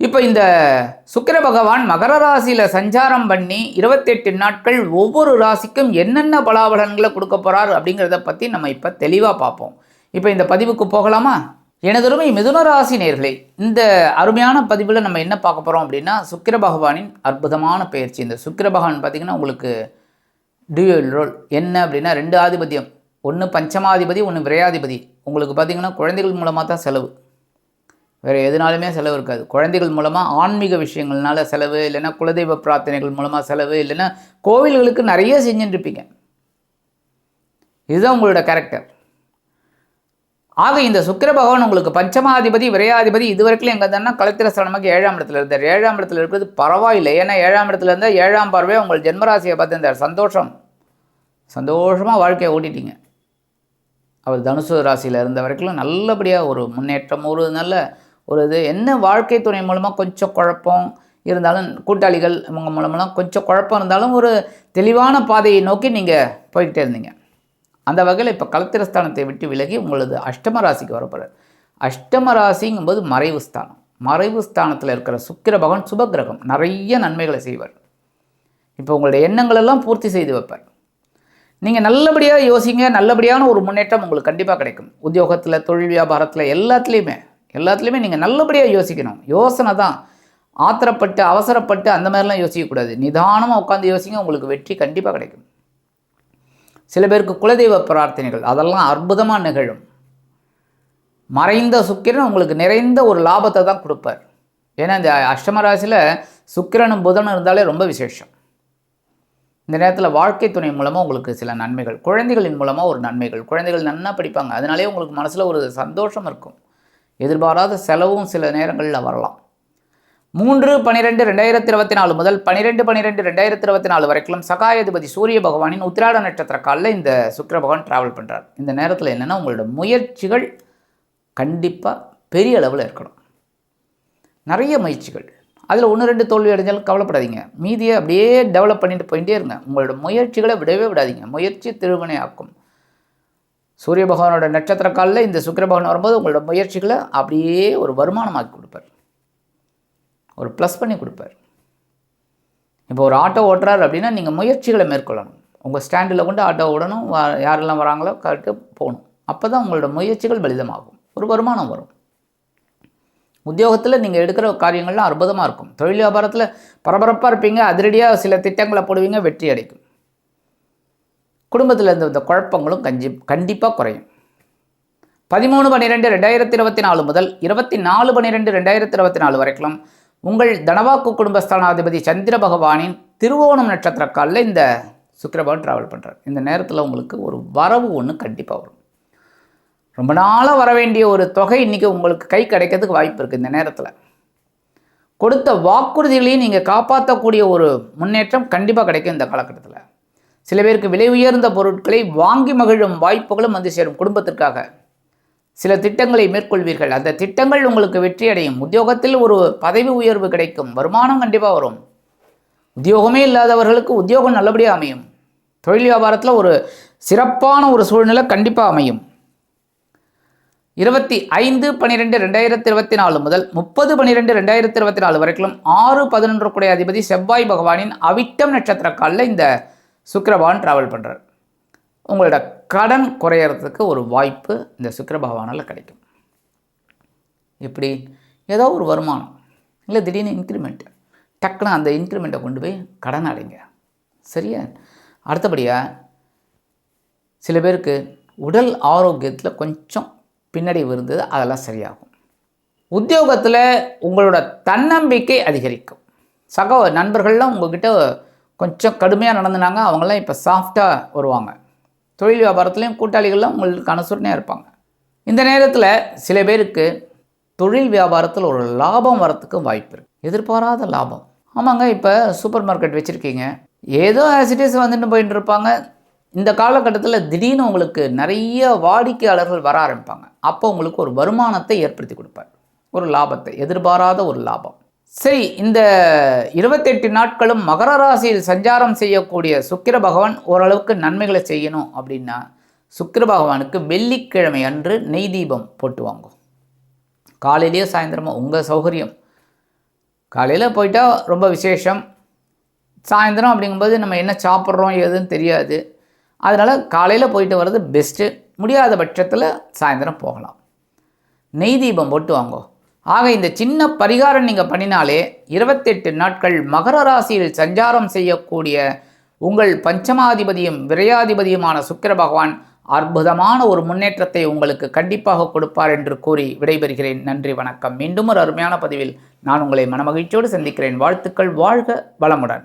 இப்போ இந்த சுக்கிர பகவான் மகர ராசியில் சஞ்சாரம் பண்ணி இருபத்தெட்டு நாட்கள் ஒவ்வொரு ராசிக்கும் என்னென்ன பலாபலன்களை கொடுக்க போகிறார் அப்படிங்கிறத பற்றி நம்ம இப்போ தெளிவாக பார்ப்போம். இப்போ இந்த பதிவுக்கு போகலாமா? எனதருமை மிதுன ராசி நேர்களே இந்த அருமையான பதிவில் நம்ம என்ன பார்க்க போகிறோம் அப்படின்னா சுக்கிர பகவானின் அற்புதமான பயிற்சி. இந்த சுக்கிர பகவான் பார்த்திங்கன்னா உங்களுக்கு டியூயல் ரோல் என்ன அப்படின்னா ரெண்டு ஆதிபத்தியம் ஒன்று பஞ்சமாதிபதி ஒன்று விரையாதிபதி. உங்களுக்கு பார்த்திங்கன்னா குழந்தைகள் மூலமாக தான் செலவு. வேறு எதுனாலுமே செலவு இருக்காது. குழந்தைகள் மூலமாக ஆன்மீக விஷயங்கள்னால செலவு இல்லைன்னா குலதெய்வ பிரார்த்தனைகள் மூலமாக செலவு இல்லைன்னா கோவில்களுக்கு நிறைய செஞ்சுட்டுருப்பீங்க. இதுதான் உங்களோட கேரக்டர் ஆக இந்த சுக்கிர பகவான் உங்களுக்கு பஞ்சமாதிபதி விரையாதிபதி இது வரைக்கும் எங்கே இருந்தாருன்னா கலத்திர ஸ்தானமாக ஏழாம் இடத்துல இருந்தார். ஏழாம் இடத்துல இருக்கிறது பரவாயில்லை. ஏன்னா ஏழாம் இடத்துல இருந்தால் ஏழாம் பார்வையாக உங்கள் ஜென்மராசியை பார்த்துருந்தார். சந்தோஷம். சந்தோஷமாக வாழ்க்கையை ஓட்டிட்டீங்க. அவர் தனுசு ராசியில் இருந்த வரைக்கும் நல்லபடியாக ஒரு முன்னேற்றம் ஒரு நல்ல ஒரு இது என்ன வாழ்க்கை துணை மூலமாக கொஞ்சம் குழப்பம் இருந்தாலும் கூட்டாளிகள் இவங்க மூலமெல்லாம் கொஞ்சம் குழப்பம் இருந்தாலும் ஒரு தெளிவான பாதையை நோக்கி நீங்கள் போய்கிட்டே இருந்தீங்க. அந்த வகையில் இப்போ கலத்திரஸ்தானத்தை விட்டு விலகி உங்களது அஷ்டம ராசிக்கு வரப்போகிறார் அஷ்டம ராசிங்கும்போது மறைவு ஸ்தானம். மறைவு ஸ்தானத்தில் இருக்கிற சுக்கிர பகவான் சுபகிரகம் நிறைய நன்மைகளை செய்வார். இப்போ உங்களுடைய எண்ணங்களெல்லாம் பூர்த்தி செய்து வைப்பார். நீங்கள் நல்லபடியாக யோசிங்க. நல்லபடியான ஒரு முன்னேற்றம் உங்களுக்கு கண்டிப்பாக கிடைக்கும். உத்தியோகத்தில் தொழில் வியாபாரத்தில் எல்லாத்துலேயுமே. எல்லாத்துலேயுமே நீங்கள் நல்லபடியாக யோசிக்கணும். யோசனை தான். ஆத்திரப்பட்டு அவசரப்பட்டு அந்த மாதிரிலாம் யோசிக்கக்கூடாது. நிதானமாக உட்காந்து யோசிங்க உங்களுக்கு வெற்றி கண்டிப்பாக கிடைக்கும். சில பேருக்கு குலதெய்வ பிரார்த்தனைகள் அதெல்லாம் அற்புதமாக நிகழும். மறைந்த சுக்கிரன் உங்களுக்கு நிறைந்த ஒரு லாபத்தை தான் கொடுப்பார். ஏன்னா இந்த அஷ்டம ராசியில் சுக்கிரனும் புதனும் இருந்தாலே ரொம்ப விசேஷம். இந்த நேரத்தில் வாழ்க்கை துணை மூலமாக உங்களுக்கு சில நன்மைகள் குழந்தைகளின் மூலமாக ஒரு நன்மைகள். குழந்தைகள் நன்னா படிப்பாங்க. அதனாலே உங்களுக்கு மனசில் ஒரு சந்தோஷம் இருக்கும். எதிர்பாராத செலவும் சில நேரங்களில் வரலாம். மூன்று பனிரெண்டு ரெண்டாயிரத்தி இருபத்தி நாலு முதல் பனிரெண்டு பனிரெண்டு ரெண்டாயிரத்தி இருபத்தி நாலு வரைக்கும் சகாயாதிபதி சூரிய பகவானின் உத்திராட நட்சத்திர காலில் இந்த சுக்கர பகவான் டிராவல் பண்ணுறார் இந்த நேரத்தில் என்னென்னா உங்களோட முயற்சிகள் கண்டிப்பாக பெரிய அளவில் இருக்கணும். நிறைய முயற்சிகள். அதில் ஒன்று ரெண்டு தோல்வி அடைஞ்சாலும் கவலைப்படாதீங்க. மீதியை அப்படியே டெவலப் பண்ணிட்டு போயிட்டே இருங்க. உங்களோட முயற்சிகளை விடவே விடாதீங்க. முயற்சி திருவினை ஆக்கும். சூரிய பகவானோட நட்சத்திர காலில் இந்த சுக்கிர பகவான் வரும்போது உங்களோட முயற்சிகளை அப்படியே ஒரு வருமானமாக்கி கொடுப்பார். ஒரு ப்ளஸ் பண்ணி கொடுப்பார். இப்போ ஒரு ஆட்டோ ஓட்டுறாரு அப்படின்னா நீங்கள் முயற்சிகளை மேற்கொள்ளணும். உங்கள் ஸ்டாண்டில் கொண்டு ஆட்டோ ஓடணும். யாரெல்லாம் வராங்களோ கரெக்டாக போகணும். அப்போ தான் உங்களோட முயற்சிகள் பலிதமாகும். ஒரு வருமானம் வரும். உத்தியோகத்தில் நீங்கள் எடுக்கிற காரியங்கள்லாம் அற்புதமாக இருக்கும். தொழில் வியாபாரத்தில் பரபரப்பாக இருப்பீங்க. அதிரடியாக சில திட்டங்களை போடுவீங்க. வெற்றி அடைக்கும். குடும்பத்தில் இருந்த இந்த குழப்பங்களும் கஞ்சி கண்டிப்பாக குறையும். பதிமூணு பன்னிரெண்டு ரெண்டாயிரத்தி இருபத்தி நாலு முதல் இருபத்தி நாலு பன்னிரெண்டு ரெண்டாயிரத்தி இருபத்தி நாலு வரைக்கும் உங்கள் தனவாக்கு குடும்பஸ்தானாதிபதி சந்திர பகவானின் திருவோணம் நட்சத்திர காலில் இந்த சுக்கிரபகவான் ட்ராவல் பண்ணுறார் இந்த நேரத்தில் உங்களுக்கு ஒரு வரவு ஒன்று கண்டிப்பாக வரும். ரொம்ப நாளாக வர வேண்டிய ஒரு தொகை இன்றைக்கி உங்களுக்கு கை கிடைக்கிறதுக்கு வாய்ப்பு இருக்குது இந்த நேரத்தில். கொடுத்த வாக்குறுதிகளையும் நீங்கள் காப்பாற்றக்கூடிய ஒரு முன்னேற்றம் கண்டிப்பாக கிடைக்கும் இந்த காலகட்டத்தில். சில பேருக்கு விலை உயர்ந்த பொருட்களை வாங்கி மகிழும் வாய்ப்புகளும் வந்து சேரும் குடும்பத்திற்காக. சில திட்டங்களை மேற்கொள்வீர்கள். அந்த திட்டங்கள் உங்களுக்கு வெற்றி அடையும். உத்தியோகத்தில் ஒரு பதவி உயர்வு கிடைக்கும். வருமானம் கண்டிப்பாக வரும். உத்தியோகமே இல்லாதவர்களுக்கு உத்தியோகம் நல்லபடியாக அமையும். தொழில் வியாபாரத்தில் ஒரு சிறப்பான ஒரு சூழ்நிலை கண்டிப்பாக அமையும். இருபத்தி ஐந்து பன்னிரெண்டு ரெண்டாயிரத்தி இருபத்தி நாலு முதல் முப்பது பன்னிரெண்டு ரெண்டாயிரத்தி இருபத்தி நாலு வரைக்கும் ஆறு பதினொன்று கூடிய அதிபதி செவ்வாய் பகவானின் அவிட்டம் நட்சத்திர காலில் இந்த சுக்கிரபகவான் ட்ராவல் பண்ணுறார் உங்களோட கடன் குறையறதுக்கு ஒரு வாய்ப்பு இந்த சுக்கரபகவானால் கிடைக்கும். எப்படி? ஏதோ ஒரு வருமானம் இல்லை திடீர்னு இன்க்ரிமெண்ட் டக்குன்னு அந்த இன்க்ரிமெண்ட்டை கொண்டு போய் கடன் அடைங்க. சரியா? அடுத்தபடியாக சில பேருக்கு உடல் ஆரோக்கியத்தில் கொஞ்சம் பின்னடைவு இருந்தது அதெல்லாம் சரியாகும். உத்தியோகத்தில் உங்களோட தன்னம்பிக்கை அதிகரிக்கும். சக நண்பர்கள்லாம் உங்ககிட்ட கொஞ்சம் கடுமையாக நடந்துனாங்க. அவங்களாம் இப்போ சாஃப்டாக வருவாங்க. தொழில் வியாபாரத்துலேயும் கூட்டாளிகள்லாம் உங்களுக்கு அனுசரணையாக இருப்பாங்க. இந்த நேரத்தில் சில பேருக்கு தொழில் வியாபாரத்தில் ஒரு லாபம் வரத்துக்கும் வாய்ப்பு இருக்குது எதிர்பாராத லாபம். ஆமாங்க இப்போ சூப்பர் மார்க்கெட் வச்சுருக்கீங்க. ஏதோ ஆசிட்டிஸ் வந்துட்டு போயிட்டு இருப்பாங்க. இந்த காலகட்டத்தில் திடீர்னு உங்களுக்கு நிறைய வாடிக்கையாளர்கள் வர ஆரம்பிப்பாங்க. அப்போ உங்களுக்கு ஒரு வருமானத்தை ஏற்படுத்தி கொடுப்பார். ஒரு லாபத்தை எதிர்பாராத ஒரு லாபம். சரி இந்த இருபத்தெட்டு நாட்களும் மகர ராசியில் சஞ்சாரம் செய்யக்கூடிய சுக்கிர பகவான் ஓரளவுக்கு நன்மைகளை செய்யணும் அப்படின்னா சுக்கிர பகவானுக்கு வெள்ளிக்கிழமை அன்று நெய் தீபம் போட்டு வாங்கும் காலையிலேயோ சாயந்தரமோ உங்கள் சௌகரியம். காலையில் போயிட்டா ரொம்ப விசேஷம். சாயந்தரம் அப்படிங்கும்போது நம்ம என்ன சாப்பிட்றோம் ஏதுன்னு தெரியாது. அதனால் காலையில் போயிட்டு வர்றது பெஸ்ட்டு முடியாத பட்சத்தில் சாயந்தரம் போகலாம். நெய் தீபம் போட்டு வாங்கோ. ஆக இந்த சின்ன பரிகாரம் நீங்கள் பண்ணினாலே இருபத்தெட்டு நாட்கள் மகர ராசியில் சஞ்சாரம் செய்யக்கூடிய உங்கள் பஞ்சமாதிபதியும் விரையாதிபதியுமான சுக்கிர பகவான் அற்புதமான ஒரு முன்னேற்றத்தை உங்களுக்கு கண்டிப்பாக கொடுப்பார் என்று கூறி விடைபெறுகிறேன். நன்றி வணக்கம். மீண்டும் ஒரு அருமையான பதிவில் நான் உங்களை மனமகிழ்ச்சியோடு சந்திக்கிறேன். வாழ்த்துக்கள் வாழ்க வளமுடன்.